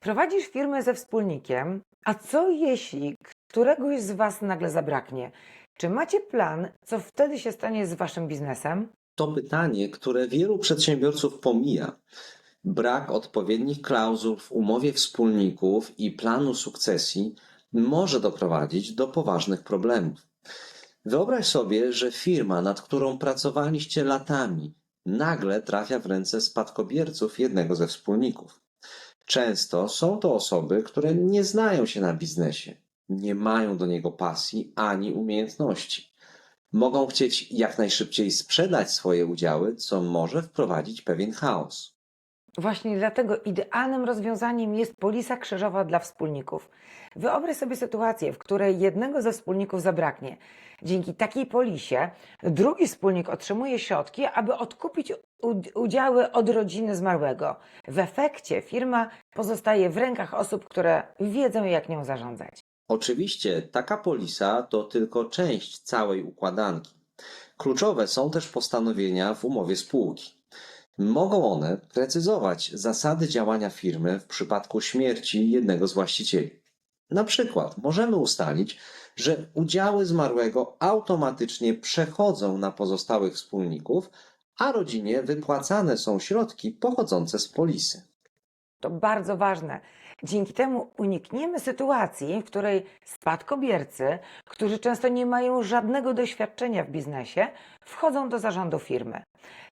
Prowadzisz firmę ze wspólnikiem, a co jeśli któregoś z Was nagle zabraknie? Czy macie plan, co wtedy się stanie z Waszym biznesem? To pytanie, które wielu przedsiębiorców pomija. Brak odpowiednich klauzul w umowie wspólników i planu sukcesji może doprowadzić do poważnych problemów. Wyobraź sobie, że firma, nad którą pracowaliście latami, nagle trafia w ręce spadkobierców jednego ze wspólników. Często są to osoby, które nie znają się na biznesie, nie mają do niego pasji ani umiejętności mogą chcieć jak najszybciej sprzedać swoje udziały, co może wprowadzić pewien chaos. Właśnie dlatego idealnym rozwiązaniem jest polisa krzyżowa dla wspólników. Wyobraź sobie sytuację, w której jednego ze wspólników zabraknie. Dzięki takiej polisie drugi wspólnik otrzymuje środki, aby odkupić udziały od rodziny zmarłego. W efekcie firma pozostaje w rękach osób, które wiedzą, jak nią zarządzać. Oczywiście taka polisa to tylko część całej układanki. Kluczowe są też postanowienia w umowie spółki. Mogą one precyzować zasady działania firmy w przypadku śmierci jednego z właścicieli. Na przykład możemy ustalić, że udziały zmarłego automatycznie przechodzą na pozostałych wspólników, a rodzinie wypłacane są środki pochodzące z polisy. To bardzo ważne. Dzięki temu unikniemy sytuacji, w której spadkobiercy, którzy często nie mają żadnego doświadczenia w biznesie, wchodzą do zarządu firmy.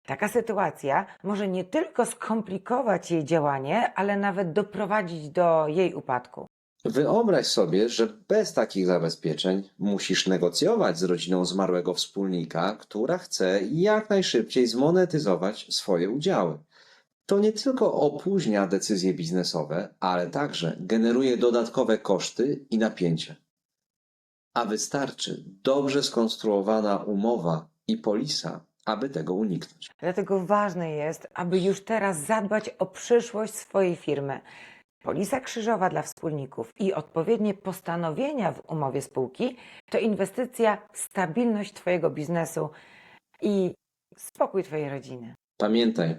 Taka sytuacja może nie tylko skomplikować jej działanie, ale nawet doprowadzić do jej upadku. Wyobraź sobie, że bez takich zabezpieczeń musisz negocjować z rodziną zmarłego wspólnika, która chce jak najszybciej zmonetyzować swoje udziały. To nie tylko opóźnia decyzje biznesowe, ale także generuje dodatkowe koszty i napięcia. A wystarczy dobrze skonstruowana umowa i polisa, aby tego uniknąć. Dlatego ważne jest, aby już teraz zadbać o przyszłość swojej firmy. Polisa krzyżowa dla wspólników i odpowiednie postanowienia w umowie spółki to inwestycja w stabilność Twojego biznesu i spokój Twojej rodziny. Pamiętaj,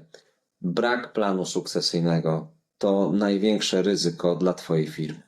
brak planu sukcesyjnego to największe ryzyko dla Twojej firmy.